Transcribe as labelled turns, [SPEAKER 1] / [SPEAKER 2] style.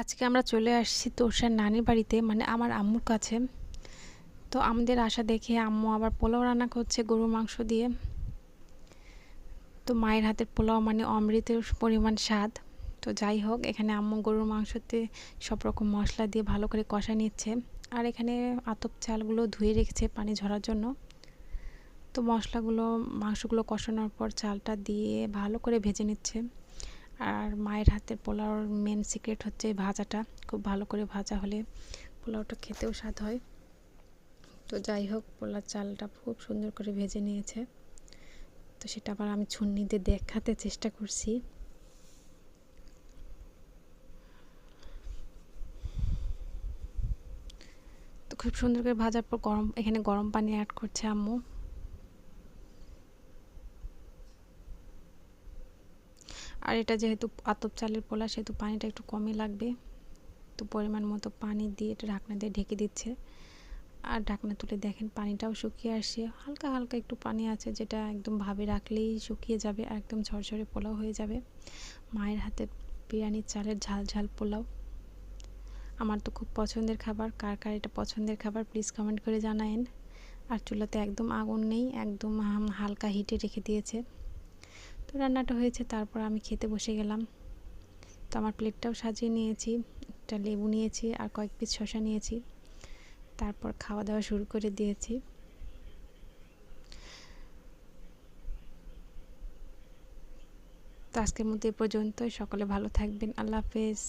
[SPEAKER 1] আজকে আমরা চলে আসছি তোষার নানির বাড়িতে মানে আমার আম্মুর কাছে। তো আমাদের আশা দেখে আম্মু আবার পোলাও রান্না করছে গরুর মাংস দিয়ে। তো মায়ের হাতের পোলাও মানে অমৃতের পরিমাণ স্বাদ। তো যাই হোক, এখানে আম্মু গরুর মাংসতে সব রকম মশলা দিয়ে ভালো করে কষা নিচ্ছে। আর এখানে আতপ চালগুলো ধুয়ে রেখেছে পানি ঝরার জন্য। তো মশলাগুলো, মাংসগুলো কষানোর পর চালটা দিয়ে ভালো করে ভেজে নিচ্ছে। আর মায়ের হাতের পোলাওর মেন সিক্রেট হচ্ছে ভাজাটা। খুব ভালো করে ভাজা হলে পোলাওটা খেতেও স্বাদ হয়। তো যাই হোক পোলার চালটা খুব সুন্দর করে ভেজে নিয়েছে। তো সেটা আবার আমি ছুন্নিতে দেখাতে চেষ্টা করছি। তো খুব সুন্দর করে ভাজার পর গরম, এখানে গরম পানি অ্যাড করছে আম্মু। আর এটা যেহেতু আতপ চালের পোলা, সেহেতু পানিটা একটু কমই লাগবে। তো পরিমাণ মতো পানি দিয়ে এটা ঢাকনা দিয়ে ঢেকে দিচ্ছে। আর ঢাকনা তুলে দেখেন পানিটাও শুকিয়ে আসছে। হালকা হালকা একটু পানি আছে যেটা একদম ভাবে রাখলেই শুকিয়ে যাবে আর একদম ঝরঝরে পোলাও হয়ে যাবে। মায়ের হাতে বিরিয়ানির চালের ঝাল ঝাল পোলাও। আমার তো খুব পছন্দের খাবার। কার কার এটা পছন্দের খাবার প্লিজ কমেন্ট করে জানায়েন। আর চুলাতে একদম আগুন নেই, একদম হালকা হিটে রেখে দিয়েছে। তো রান্নাটা হয়েছে, তারপর আমি খেতে বসে গেলাম। তো আমার প্লেটটাও সাজিয়ে নিয়েছি, একটা লেবু নিয়েছি আর কয়েক পিস শশা নিয়েছি। তারপর খাওয়া দাওয়া শুরু করে দিয়েছি। তো আজকের মধ্যে এ পর্যন্তই, সকলে ভালো থাকবেন, আল্লাহ হাফেজ।